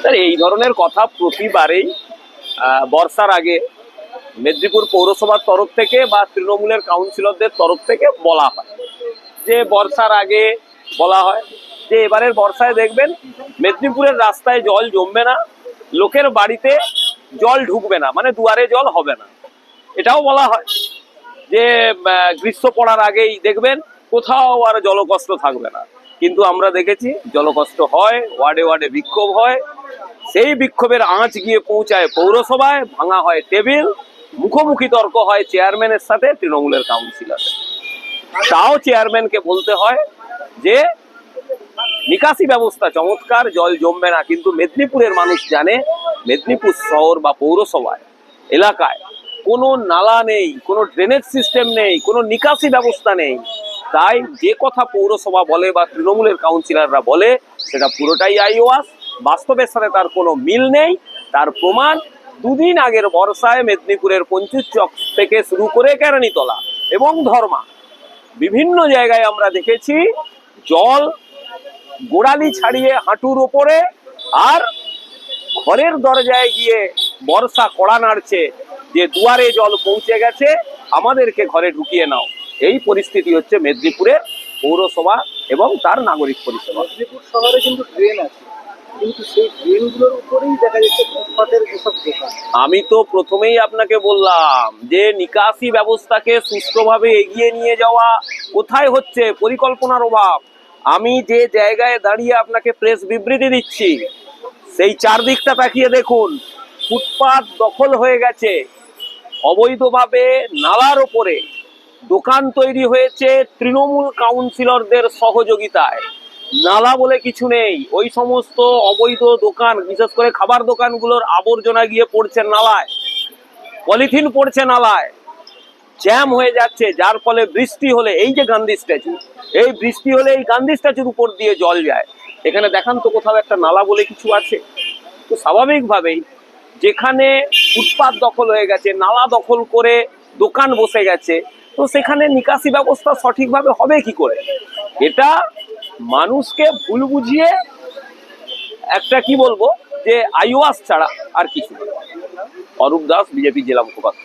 Sir, এই ধরনের কথা প্রতিবারেই বর্ষার আগে মেদিনীপুর পৌরসভার তরফ থেকে বা তৃণমূলের কাউন্সিলরদের তরফ থেকে বলা হয় যে বর্ষার আগে বলা হয় যে এবারের বর্ষায় দেখবেন মেদিনীপুরের রাস্তায় জল জমবে না, লোকের বাড়িতে জল ঢুকবে না মানে দুয়ারে জল হবে না। এটাও বলা হয় যে গ্রীষ্ম পড়ার আগেই দেখবেন কোথাও আর জলকষ্ট থাকবে না। কিন্তু আমরা দেখেছি জলকষ্ট হয়, ওয়ার্ডে ওয়ার্ডে বিক্ষোভ হয় সেই বিক্ষোভের আঁচ গিয়ে পৌঁছায় পৌরসভায়, ভাঙা হয় টেবিল, মুখোমুখি তর্ক হয় চেয়ারম্যানের সাথে, তৃণমূলের কাউন্সিলরের। তাও চেয়ারম্যানকে বলতে হয় যে, নিকাশি ব্যবস্থা চমৎকার, জল জমবে না, কিন্তু মেদিনীপুরের মানুষ জানে, মেদিনীপুর শহর বা পৌরসভায়, এলাকায় কোনো নালা নেই, কোনো ড্রেনেজ সিস্টেম নেই, কোনো নিকাশি ব্যবস্থা নেই। তাই যে কথা পৌরসভা বলে বা তৃণমূলের কাউন্সিলররা বলে, সেটা পুরোটাই আইওয়াস। বাস্তবের সাথে তার কোনো মিল নেই। তার প্রমাণ দুদিন আগের বর্ষায় মেদিনীপুরের পঞ্চুর চক থেকে শুরু করে কেরানীতলা এবং ধর্মা। বিভিন্ন জায়গায় আমরা দেখেছি জল গোড়ালি ছাড়িয়ে হাঁটুর ওপরে আর ঘরের দরজায় গিয়ে বর্ষা কড়া নাড়ছে যে দুয়ারে জল পৌঁছে গেছে, আমাদেরকে ঘরে ঢুকিয়ে নাও। এই পরিস্থিতি হচ্ছে মেদিনীপুরের পৌরসভা এবং তার নাগরিক পরিষেবা। মেদিনীপুর শহরে কিন্তু ড্রেন আছে। আমি তো প্রথমেই আপনাকে বললাম যে নিকাশি ব্যবস্থাকে সুষ্ঠুভাবে এগিয়ে নিয়ে যাওয়া কোথায় হচ্ছে পরিকল্পনার অভাব। আমি যে জায়গায় দাঁড়িয়ে আপনাকে প্রেস বিবৃতি দিচ্ছি, সেই চারদিকটা তাকিয়ে দেখুন, ফুটপাত দখল হয়ে গেছে। অবৈধভাবে নালার ওপরে দোকান তৈরি হয়েছে তৃণমূল কাউন্সিলরদের সহযোগিতায়। নালা বলে কিছু নেই। ওই সমস্ত অবৈধ দোকান, বিশেষ করে খাবার দোকানগুলোর আবর্জনা গিয়ে পড়ছে নালায়। পলিথিন পড়ছে নালায়। জ্যাম হয়ে যাচ্ছে, যার ফলে বৃষ্টি হলে, এই যে গান্ধী স্ট্যাচু, এই বৃষ্টি হলে এই গান্ধী স্ট্যাচুর উপর দিয়ে জল যায়। এখানে দেখান তো কোথাও একটা নালা বলে কিছু আছে। তো স্বাভাবিকভাবেই যেখানে ফুটপাত দখল হয়ে গেছে, নালা দখল করে দোকান বসে গেছে, তো সেখানে নিকাশি ব্যবস্থা সঠিকভাবে হবে কি করে? এটা মানুষকে ভুল বুঝিয়ে একটা কি বলব, যে আইওয়াস ছাড়া আর কিছু অরূপ দাস, বিজেপি জেলা মুখপাত্র।